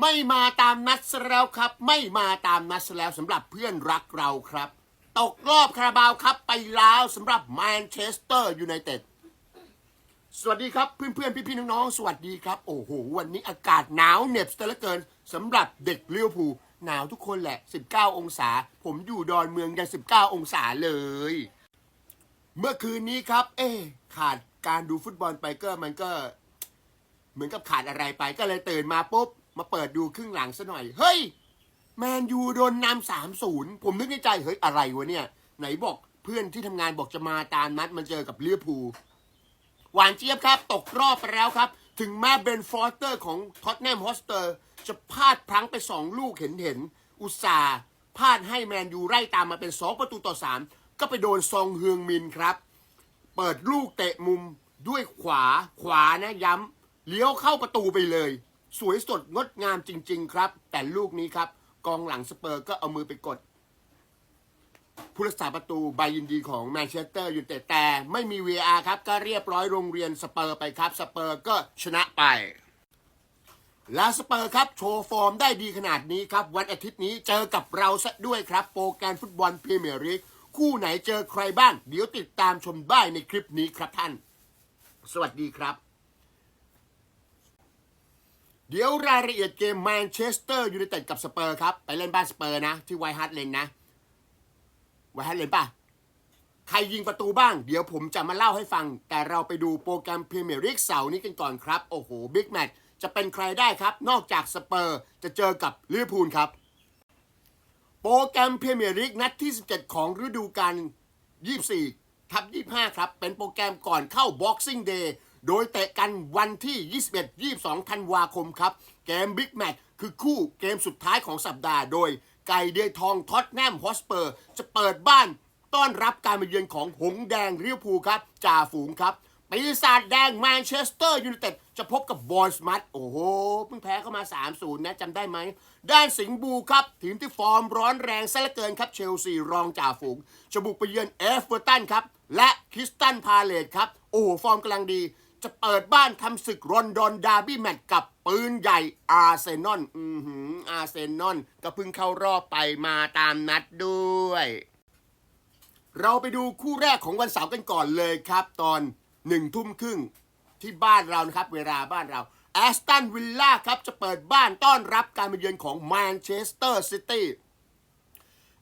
ไม่มาตามนัดแล้วครับ ไม่มาตามนัดแล้วสำหรับเพื่อนรักเราครับ ตกรอบคาราบาวครับไปแล้วสำหรับแมนเชสเตอร์ยูไนเต็ดสวัสดีครับเพื่อนเพื่อนพี่พี่ๆ น้องๆ สวัสดีครับ โอ้โห วันนี้อากาศหนาวเหน็บซะเหลือเกินสำหรับเด็กเลี้ยวภูหนาวทุกคนแหละ 19 องศา ผมอยู่ดอนเมืองยัง 19 องศาเลย เมื่อคืนนี้ครับ เอ๊ขาดการดูฟุตบอลไปก็มันก็ เหมือนกับขาดอะไรไปก็เลยตื่นมาปุ๊บ มาเปิดดูครึ่งหลังซะหน่อย เฮ้ย แมนยูโดนนำสามศูนย์ผมนึกในใจ เฮ้ย อะไรวะเนี่ย ไหนบอกเพื่อนที่ทำงานบอกจะมาตามนัดมาเจอกับเวอร์พูหวานเจี๊ยบครับ ตกรอบไปแล้วครับ ถึงแม้เบนฟอร์เตอร์ของท็อตแนมฮอสเตอร์ จะพลาดพลั้งไปสองลูกเห็นเห็น อุตส่าห์พลาดให้แมนยูไล่ตามมาเป็นสองประตูต่อสามก็ไปโดนซองเฮืองมินครับ เปิดลูกเตะมุมด้วยขวาขวานะย้ำเลี้ยวเข้าประตูไปเลย สวยสดงดงามจริง ๆ ครับ แต่ลูกนี้ครับ กองหลังสเปอร์ก็เอามือไปกด ผู้รักษาประตูใบยินดีของแมนเชสเตอร์ยูไนเต็ดแต่ไม่มี VR ครับ ก็เรียบร้อยโรงเรียนสเปอร์ไปครับ สเปอร์ก็ชนะไปและสเปอร์ครับ โชว์ฟอร์มได้ดีขนาดนี้ครับ วันอาทิตย์นี้เจอกับเราซะด้วยครับ โปรแกรมฟุตบอลพรีเมียร์ลีกคู่ไหนเจอใครบ้าง เดี๋ยวติดตามชมได้ในคลิปนี้ครับท่าน สวัสดีครับ เดี๋ยวรายละเอียดเกมแมนเชสเตอร์ยูไนเต็ดกับสเปอร์ครับ ไปเล่นบ้านสเปอร์นะ ที่ไวท์ฮาร์ดเลนนะ ไวท์ฮาร์ดเลนป่ะ ใครยิงประตูบ้าง เดี๋ยวผมจะมาเล่าให้ฟัง แต่เราไปดูโปรแกรมพรีเมียร์ลีกเสาร์นี้กันก่อนครับ โอ้โหบิ๊กแมตช์จะเป็นใครได้ครับ นอกจากสเปอร์จะเจอกับลิเวอร์พูลครับ โปรแกรมพรีเมียร์ลีกนัดที่ 17 ของฤดูกาล24ทับ25 ครับ เป็นโปรแกรมก่อนเข้า Boxing Day โดยเตะกันวันที่ 21-22 ธันวาคมครับ เกมบิ๊กแมตช์คือคู่เกมสุดท้ายของสัปดาห์ โดยไก่เดือยทองท็อตแนมฮอสเปอร์ จะเปิดบ้านต้อนรับการมาเยือนของหงแดงเริเวพูครับจ่าฝูงครับปีศาจแดงแมนเชสเตอร์ยูไนเต็ดจะพบกับบอลสมัตโอ้โหเพิ่งแพ้เข้ามา 3-0 นะจำได้ไหม ด้านสิงห์บูครับ ทีมที่ฟอร์มร้อนแรงซะเหลือเกินครับ เชลซีรองจ่าฝูงจะบุกไปเยือนเอฟเวอร์ตันครับ และคริสตันพาเลตครับ โอ้โห ฟอร์มกำลังดี จะเปิดบ้านทำศึกรอนดอนดาร์บี้แมตช์กับปืนใหญ่อาร์เซนอลอือหืออาร์เซนอลก็เพิ่งเข้ารอบไปมาตามนัดด้วย เราไปดูคู่แรกของวันเสาร์กันก่อนเลยครับ ตอนหนึ่งทุ่มครึ่งที่บ้านเรานะครับ เวลาบ้านเราแอสตันวิลล่าครับ จะเปิดบ้านต้อนรับการมาเยือนของแมนเชสเตอร์ซิตี้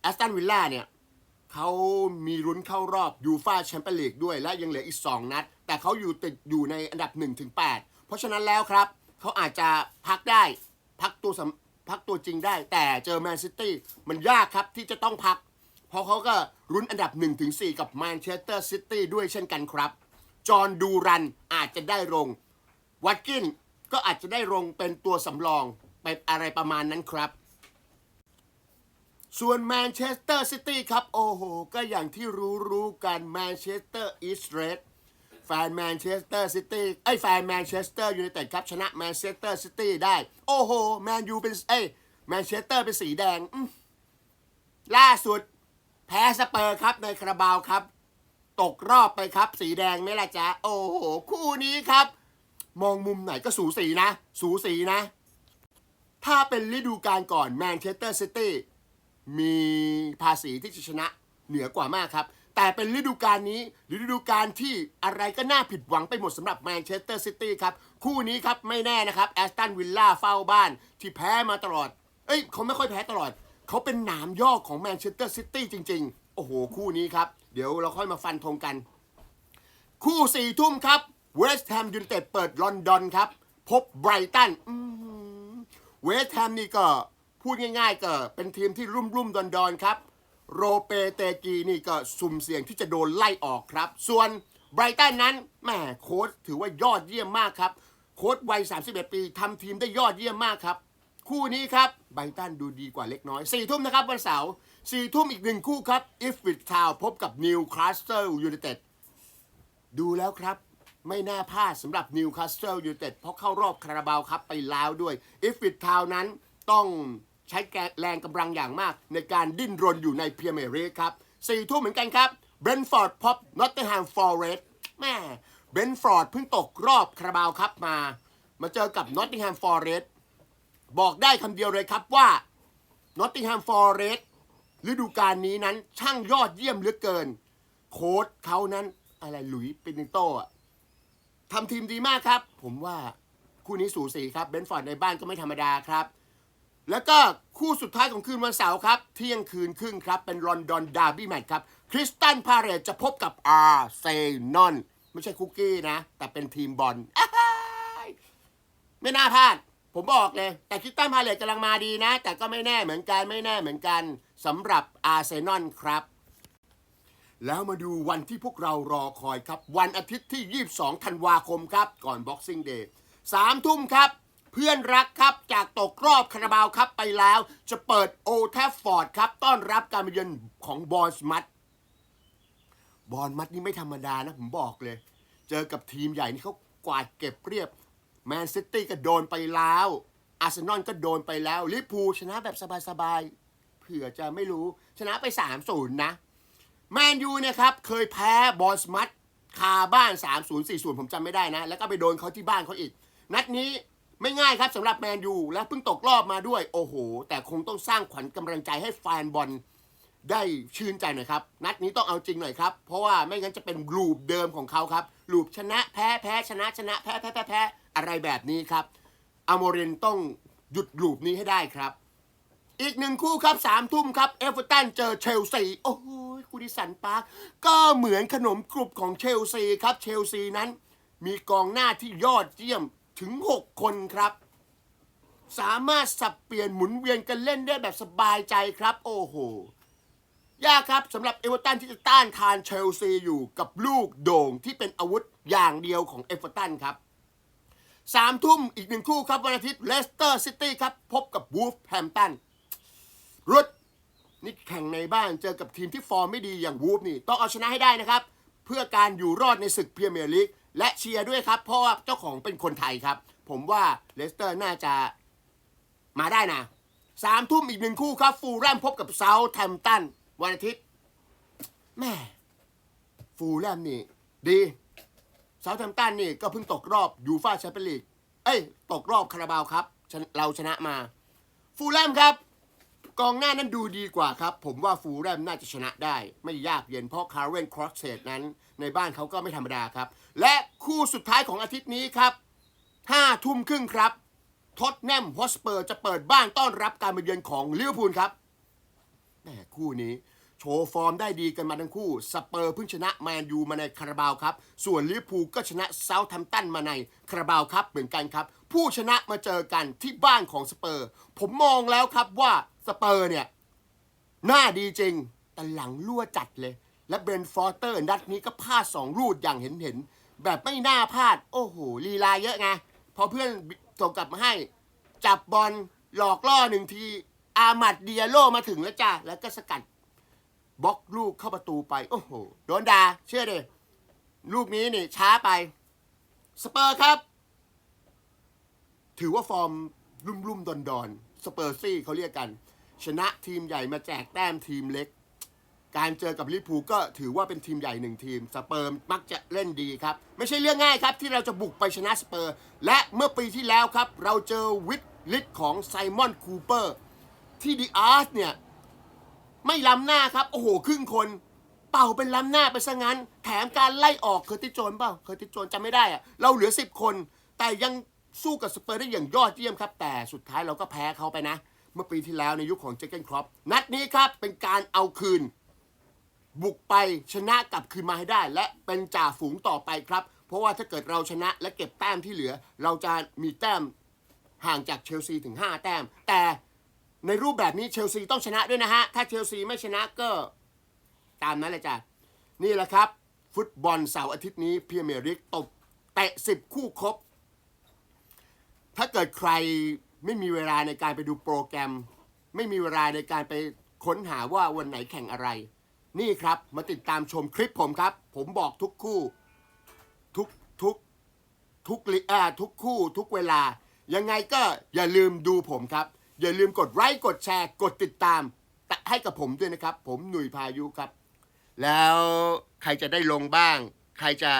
แอสตันวิลล่าเนี่ย เขามีรุ้นเข้ารอบยูฟาแชมเปี้ยนลีกด้วยและยังเหลืออีก 2 นัด แต่เขาอยู่ติดอยู่ในอันดับ 1-8 เพราะฉะนั้นแล้วครับ เขาอาจจะพักได้พักตัวสำพักตัวจริงได้ แต่เจอแมนซิตี้มันยากครับที่จะต้องพัก เพราะเขาก็รุ้นอันดับ 1-4 กับแมนเชสเตอร์ซิตี้ด้วยเช่นกันครับ จอห์นดูรันอาจจะได้ลงวัตกินก็อาจจะได้ลงเป็นตัวสำรองไปอะไรประมาณนั้นครับ ส่วนแมนเชสเตอร์ซิตี้ครับ โอ้โห ก็อย่างที่รู้รู้ๆกันแมนเชสเตอร์อีสเรดแฟนแมนเชสเตอร์ซิตี้ไอ้แฟนแมนเชสเตอร์ยูไนเต็ดครับ ชนะแมนเชสเตอร์ซิตี้ได้ โอ้โห แมนยูเป็นเอ้แมนเชสเตอร์เป็นสีแดง ล่าสุด แพ้สเปอร์ครับในคาราบาวครับ ตกรอบไปครับ สีแดงไหม่ละจ๊ะ โอ้โห คู่นี้ครับ มองมุมไหนก็สูสีนะ สูสีนะ ถ้าเป็นฤดูกาลก่อนแมนเชสเตอร์ซิตี้ มีภาษีที่จะชนะเหนือกว่ามากครับ แต่เป็นฤดูกาลนี้ฤดูกาลที่อะไรก็น่าผิดหวังไปหมดสำหรับแมนเชสเตอร์ซิตี้ครับ คู่นี้ครับไม่แน่นะครับแอสตันวิลล่าเฝ้าบ้านที่แพ้มาตลอด เอ้ยเขาไม่ค่อยแพ้ตลอด เขาเป็นหนามยอกของแมนเชสเตอร์ซิตี้จริง ๆ โอ้โห คู่นี้ครับ เดี๋ยวเราค่อยมาฟันธงกัน คู่สี่ทุ่มครับเวสต์แฮมยูไนเต็ดเปิดลอนดอนครับ พบไบรตันเวสต์แฮมนี่ก็ พูดง่ายๆก็เป็นทีมที่รุ่มรุ่มดอนดอนๆครับ โรเปเตกีนี่ก็สุ่มเสี่ยงที่จะโดนไล่ออกครับ ส่วนไบรตันนั้นแหมโค้ชถือว่ายอดเยี่ยมมากครับ โค้ชวัย 31 ปีทำทีมได้ยอดเยี่ยมมากครับ คู่นี้ครับไบรตันดูดีกว่าเล็กน้อยสี่ทุ่มนะครับวันเสาร์สี่ทุ่มอีกหนึ่งคู่ครับอิฟวิททาวพบกับนิวคาสเซิลยูไนเต็ดดูแล้วครับไม่น่าพลาดสำหรับนิวคาสเซิลยูไนเต็ดเพราะเข้ารอบคาราบาวครับไปแล้วด้วยอิฟฟิตทาวนั้นต้อง ใช้แรงกำลังอย่างมากในการดิ้นรนอยู่ในพรีเมียร์ลีกครับสี่ทุ่มเหมือนกันครับเบรนฟอร์ดพบนอตเทอร์แฮมฟอร์เรสต์แม่เบรนฟอร์ดเพิ่งตกรอบคาราบาวครับมา มาเจอกับนอตติงแฮมฟอร์เรสต์บอกได้คำเดียวเลยครับว่านอตติงแฮมฟอร์เรสต์ฤดูกาลนี้นั้นช่างยอดเยี่ยมเหลือเกิน โค้ชเขานั้นอะไรหลุยส์ปินิโต้ทำทีมดีมากครับ ผมว่าคู่นี้สูสีครับเบนฟอร์ดในบ้านก็ไม่ธรรมดาครับ แล้วก็คู่สุดท้ายของคืนวันเสาร์ครับ เที่ยงคืนครึ่งครับ เป็นลอนดอนดาร์บี้แมตช์ครับ คริสตันพาเรตจะพบกับอาร์เซนอลไม่ใช่คุกกี้นะ แต่เป็นทีมบอลไม่น่าพลาด ผมบอกเลย แต่คริสตันพาเรตกำลังมาดีนะ แต่ก็ไม่แน่เหมือนกันไม่แน่เหมือนกันสำหรับอาร์เซนอลครับแล้วมาดูวันที่พวกเรารอคอยครับ วันอาทิตย์ที่ 22 ธันวาคมครับ ก่อน Boxing Day สามทุ่มครับ เพื่อนรักครับจากตกรอบคาราบาวครับไปแล้ว จะเปิดโอแทฟฟอร์ดครับ ต้อนรับการมาเยือนของบอลสมัตบอลมัดนี่ไม่ธรรมดานะ ผมบอกเลย เจอกับทีมใหญ่นี่เขากวาดเก็บเรียบแมนซิตี้ก็โดนไปแล้ว อาร์เซนอลก็โดนไปแล้วลิพูชนะแบบสบายๆเผื่อจะไม่รู้ชนะไป3-0นะแมนยูเนี่ยครับ เคยแพ้บอลสมัตคาบ้าน 3-0-4-0 ผมจำไม่ได้นะ แล้วก็ไปโดนเขาที่บ้านเขาอีก นัดนี้ ไม่ง่ายครับสำหรับแมนยูและเพิ่งตกรอบมาด้วย โอ้โห แต่คงต้องสร้างขวัญกำลังใจให้แฟนบอลได้ชื่นใจหน่อยครับ นัดนี้ต้องเอาจริงหน่อยครับ เพราะว่าไม่งั้นจะเป็นลูปเดิมของเขาครับลูปชนะแพ้แพ้ชนะชนะแพ้แพ้แพ้แพ้อะไรแบบนี้ครับอโมเรนต้องหยุดลูปนี้ให้ได้ครับ อีกหนึ่งคู่ครับสามทุ่มครับเอฟเวอร์ตันเจอเชลซีโอ้โหคูดิสันปาร์กก็เหมือนขนมกรุบของเชลซีครับเชลซีนั้น มีกองหน้าที่ยอดเยี่ยม ถึง 6 คนครับ สามารถสับเปลี่ยนหมุนเวียนกันเล่นได้แบบสบายใจครับ โอ้โห ยากครับสำหรับเอเวอร์ตันที่จะต้านทานเชลซีอยู่กับลูกโด่งที่เป็นอาวุธอย่างเดียวของเอเวอร์ตันครับสามทุ่มอีกหนึ่งคู่ครับวันอาทิตย์เลสเตอร์ซิตี้ครับพบกับวูฟแฮมตันรุดนี่แข่งในบ้านเจอกับทีมที่ฟอร์มไม่ดีอย่างวูฟนี่ ต้องเอาชนะให้ได้นะครับ เพื่อการอยู่รอดในศึกพรีเมียร์ลีก และเชียร์ด้วยครับ เพราะว่าเจ้าของเป็นคนไทยครับ ผมว่าเลสเตอร์น่าจะมาได้นะสามทุ่มอีกหนึ่งคู่ครับฟูลแลมพบกับเซาท์แฮมป์ตันวันอาทิตย์แม่ฟูลแลมนี่ ดีเซาท์แฮมป์ตันนี่ก็เพิ่งตกรอบยูฟ่าแชมเปี้ยนลีกเอ้ย ตกรอบคาราบาวครับ เราชนะมา ฟูลแลมครับ กองหน้านั้นดูดีกว่าครับ ผมว่าฟูแลมน่าจะชนะได้ ไม่ยากเย็นเพราะคาร์เรนครอสเซดนั้น ในบ้านเขาก็ไม่ธรรมดาครับ และคู่สุดท้ายของอาทิตย์นี้ครับห้าทุ่มครึ่งครับท็อตแนมฮอสเปอร์จะเปิดบ้านต้อนรับการมาเยือนของลิเวอร์พูลครับแหมคู่นี้โชว์ฟอร์มได้ดีกันมาทั้งคู่ สเปอร์เพิ่งชนะแมนยูมาในคาราบาวครับ ส่วนลิเวอร์พูลก็ชนะเซาท์แฮมป์ตันมาในคาราบาวครับเหมือนกันครับ ผู้ชนะมาเจอกันที่บ้านของสเปอร์ ผมมองแล้วครับว่า สเปอร์เนี่ย หน้าดีจริง แต่หลังรั่วจัดเลย และเบรนฟอร์เตอร์นัดนี้ก็พลาดสองรูดอย่างเห็นเห็น แบบไม่น่าพลาด โอ้โหลีลาเยอะไงพอเพื่อนส่งกลับมาให้ จับบอลหลอกล่อหนึ่งที อามัดเดียโลมาถึงแล้วจ้าแล้วก็สกัดบล็อกลูกเข้าประตูไป โอ้โห โดนดาเชื่อเดิลูกนี้นี่ช้าไป สเปอร์ครับ ถือว่าฟอร์มรุ่มรุ่มดอนดอน สเปอร์ซี่เขาเรียกกัน ชนะทีมใหญ่มาแจกแต้มทีมเล็ก การเจอกับลิเวอร์พูก็ถือว่าเป็นทีมใหญ่หนึ่งทีม สเปอร์มักจะเล่นดีครับ ไม่ใช่เรื่องง่ายครับที่เราจะบุกไปชนะสเปอร์ และเมื่อปีที่แล้วครับ เราเจอวิทลิตของไซมอนคูเปอร์ที่ดีอาร์สเนี่ย ไม่ล้ำหน้าครับ โอ้โห ครึ่งคน เป่าเป็นล้ำหน้าไปซะงั้น แถมการไล่ออกเคอร์ติโจนเปล่าเคอร์ติโจนจำไม่ได้อะเราเหลือ 10 คน แต่ยัง สู้กับสเปอร์ได้อย่างยอดเยี่ยมครับ แต่สุดท้ายเราก็แพ้เขาไปนะ เมื่อปีที่แล้วในยุคของเจเกนครอปนัดนี้ครับเป็นการเอาคืน บุกไปชนะกลับคืนมาให้ได้ และเป็นจ่าฝูงต่อไปครับ เพราะว่าถ้าเกิดเราชนะและเก็บแต้มที่เหลือ เราจะมีแต้มห่างจากเชลซีถึง 5 แต้ม แต่ในรูปแบบนี้เชลซีต้องชนะด้วยนะฮะ ถ้าเชลซีไม่ชนะก็ตามนั้นเลยจ้ะ นี่แหละครับ ฟุตบอลเสาร์อาทิตย์นี้พีเมียร์ลีกตบเตะสิบคู่ครบ ถ้าเกิดใครไม่มีเวลาในการไปดูโปรแกรม ไม่มีเวลาในการไปค้นหาว่าวันไหนแข่งอะไร นี่ครับมาติดตามชมคลิปผมครับ ผมบอกทุกคู่ ทุกทุกทุกลิอ่าทุกคู่ ทุกเวลา ยังไงก็อย่าลืมดูผมครับ อย่าลืมกดไลค์กดแชร์ กดติดตามให้กับผมด้วยนะครับ ผมหนุ่ยพายุครับ แล้วใครจะได้ลงบ้าง ใครจะ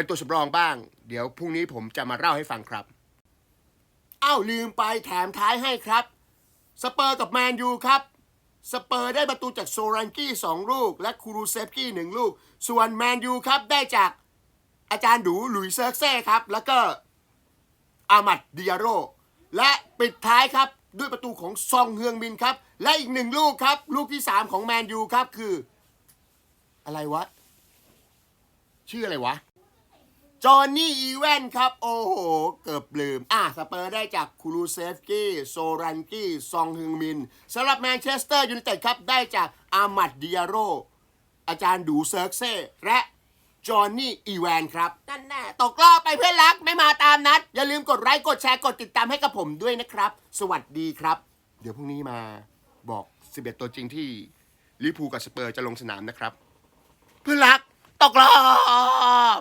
เป็นตัวสำรองบ้าง เดี๋ยวพรุ่งนี้ผมจะมาเล่าให้ฟังครับ อ้าวลืมไปแถมท้ายให้ครับ สเปอร์กับแมนยูครับ สเปอร์ได้ประตูจากโซรันกี้สองลูก และคูรูเซฟกี้หนึ่งลูก ส่วนแมนยูครับได้จากอาจารย์ดูหลุยเซิร์เซ่ครับ แล้วก็อามัดดิอาโร และปิดท้ายครับด้วยประตูของซองเฮืองมินครับ และอีกหนึ่งลูกครับ ลูกที่ 3 ของแมนยูครับคือ อะไรวะ ชื่ออะไรวะ จอห์นนี่อีแวนครับ โอ้โห เกือบลืม อะ สเปอร์ได้จากคูรูเซฟกี้ โซรันกี้ ซองฮึงมินสำหรับแมนเชสเตอร์ยูไนเต็ดครับ ได้จากอามัดดิอาโร อาจารย์ดูเซิร์กเซ่ และจอห์นนี่อีแวนครับ นั่นแน่ตกรอบไปเพื่อนรักไม่มาตามนัด อย่าลืมกดไลค์กดแชร์กดติดตามให้กับผมด้วยนะครับ สวัสดีครับ เดี๋ยวพรุ่งนี้มาบอก 11 ตัวจริงที่ลิเวอร์พูลกับสเปอร์จะลงสนามนะครับ เพื่อนรักตกรอบ